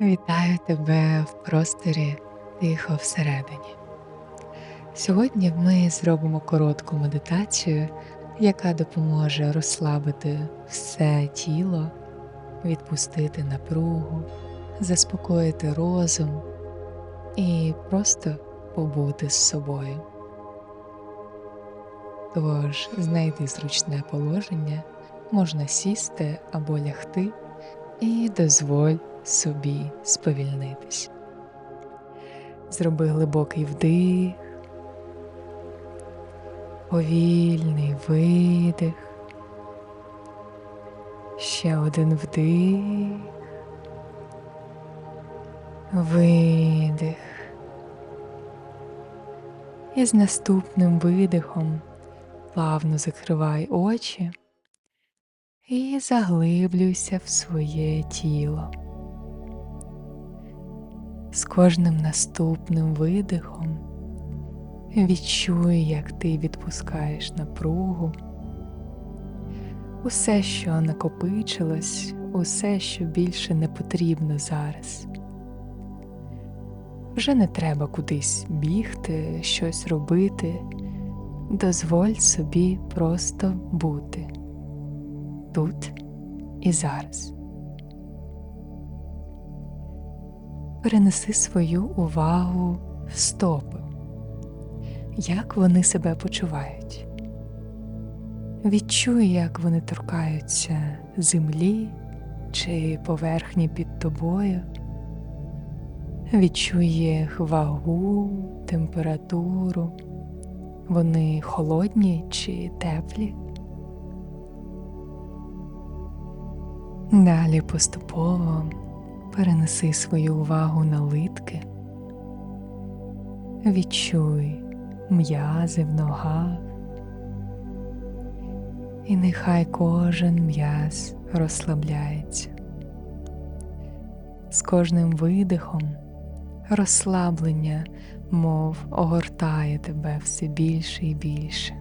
Вітаю тебе в просторі тихо всередині. Сьогодні ми зробимо коротку медитацію, яка допоможе розслабити все тіло, відпустити напругу, заспокоїти розум і просто побути з собою. Тож знайди зручне положення, можна сісти або лягти і дозволь собі сповільнитись. Зроби глибокий вдих, повільний видих, ще один вдих, видих. І з наступним видихом плавно закривай очі і заглиблюйся в своє тіло. З кожним наступним видихом відчуй, як ти відпускаєш напругу, усе, що накопичилось, усе, що більше не потрібно зараз. Вже не треба кудись бігти, щось робити, дозволь собі просто бути тут і зараз. Перенеси свою увагу в стопи, як вони себе почувають. Відчуй, як вони торкаються землі чи поверхні під тобою. Відчуй їх вагу, температуру, вони холодні чи теплі. Далі поступово перенеси свою увагу на литки, відчуй м'язи в ногах, і нехай кожен м'яз розслабляється. З кожним видихом розслаблення, мов огортає тебе все більше і більше.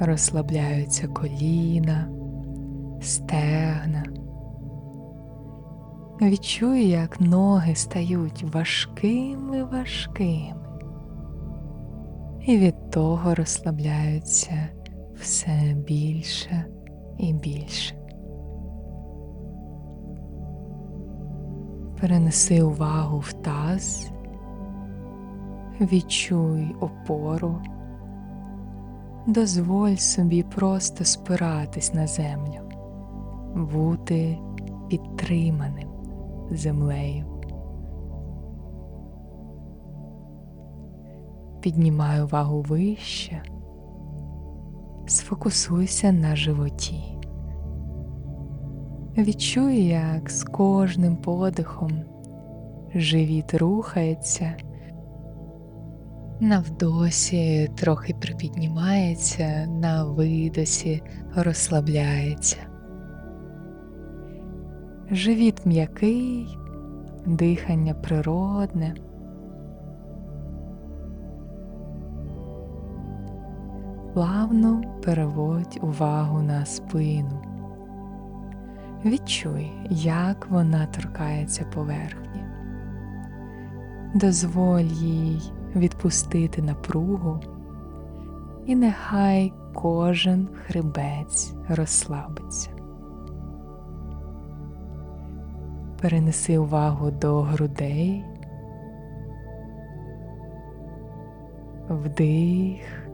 Розслабляються коліна, стегна. Відчую, як ноги стають важкими важкими, і від того розслабляються все більше і більше. Перенеси увагу в таз, відчуй опору, дозволь собі просто спиратись на землю, бути підтриманим землею. Піднімай увагу вище, сфокусуйся на животі. Відчуй, як з кожним подихом живіт рухається, на вдосі трохи припіднімається, на видосі розслабляється. Живіт м'який, дихання природне. Плавно переводь увагу на спину. Відчуй, як вона торкається поверхні. Дозволь їй відпустити напругу, і нехай кожен хребець розслабиться. Перенеси увагу до грудей, вдих,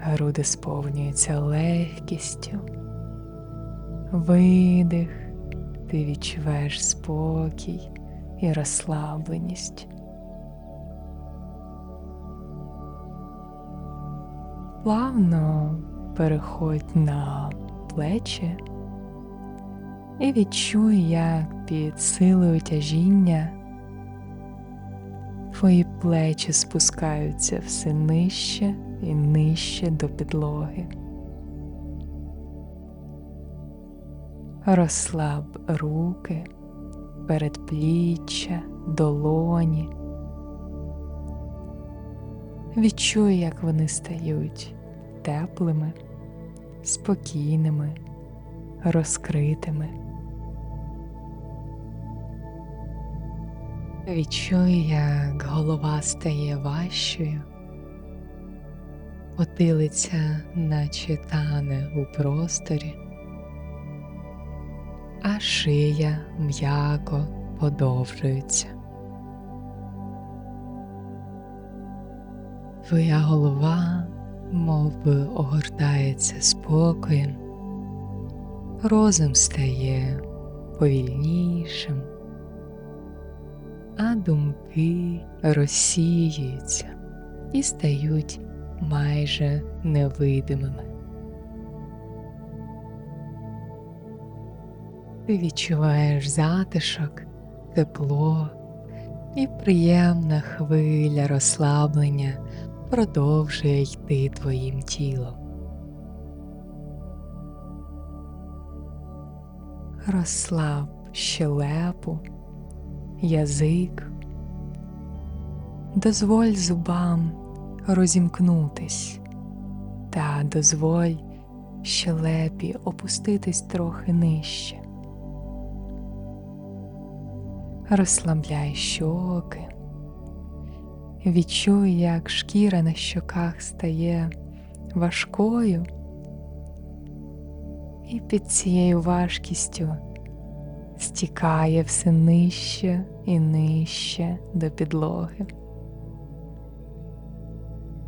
груди сповнюються легкістю, видих, ти відчуваєш спокій і розслабленість. Плавно переходь на плечі і відчуй, як під силою тяжіння твої плечі спускаються все нижче і нижче до підлоги. Розслаб руки, передпліччя, долоні. Відчуй, як вони стають теплими, спокійними, розкритими. Відчуй, як голова стає важчою, потилиця наче тане у просторі, а шия м'яко подовжується. Твоя голова мов би, огортається спокоєм, розум стає повільнішим, а думки розсіюються і стають майже невидимими. Ти відчуваєш затишок, тепло і приємна хвиля розслаблення продовжує йти твоїм тілом. Розслаб щелепу, язик, дозволь зубам розімкнутись та дозволь щелепі опуститись трохи нижче. Розслабляй щоки, Відчуй, як шкіра на щоках стає важкою, і під цією важкістю стікає все нижче і нижче до підлоги.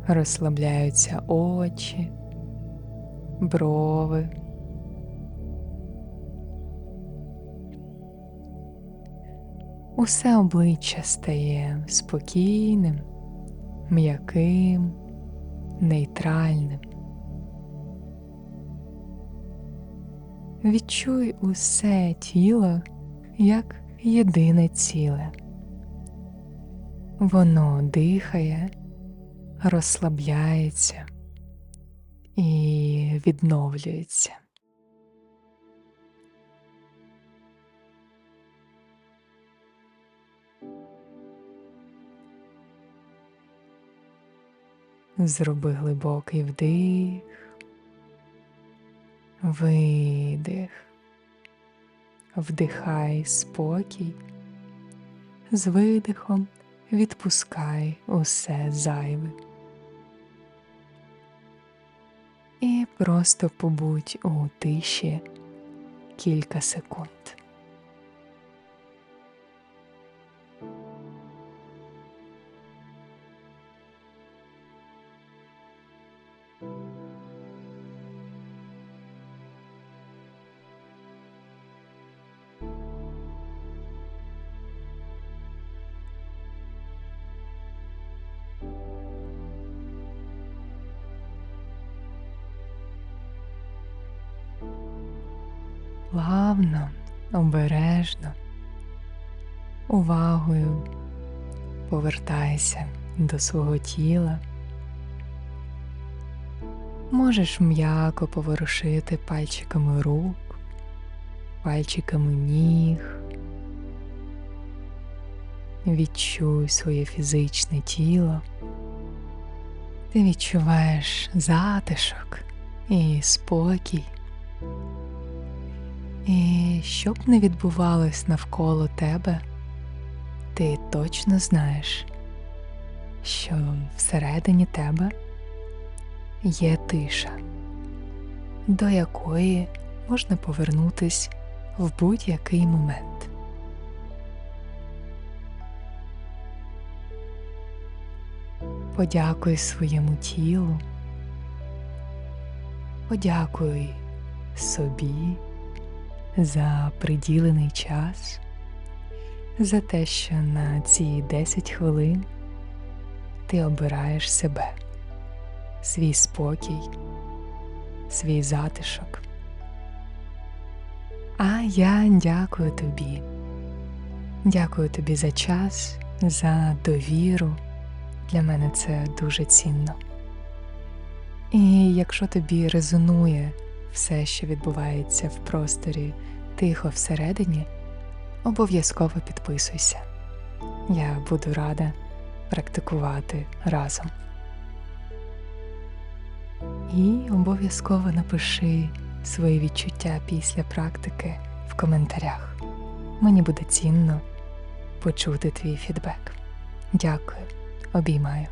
Розслабляються очі, брови. Усе обличчя стає спокійним, м'яким, нейтральним. Відчуй усе тіло як єдине ціле. Воно дихає, розслабляється і відновлюється. Зроби глибокий вдих, видих, вдихай спокій, з видихом відпускай усе зайве. І просто побудь у тиші кілька секунд. Плавно, обережно, увагою повертайся до свого тіла. Можеш м'яко поворушити пальчиками рук, пальчиками ніг. Відчуй своє фізичне тіло. Ти відчуваєш затишок і спокій. І що б не відбувалось навколо тебе, ти точно знаєш, що всередині тебе є тиша, до якої можна повернутись в будь-який момент. Подякуй своєму тілу, подякуй собі за приділений час, за те, що на ці 10 хвилин ти обираєш себе, свій спокій, свій затишок. А я дякую тобі. Дякую тобі за час, за довіру. Для мене це дуже цінно. І якщо тобі резонує все, що відбувається в просторі тихо всередині, обов'язково підписуйся. Я буду рада практикувати разом. І обов'язково напиши свої відчуття після практики в коментарях. Мені буде цінно почути твій фідбек. Дякую, обіймаю.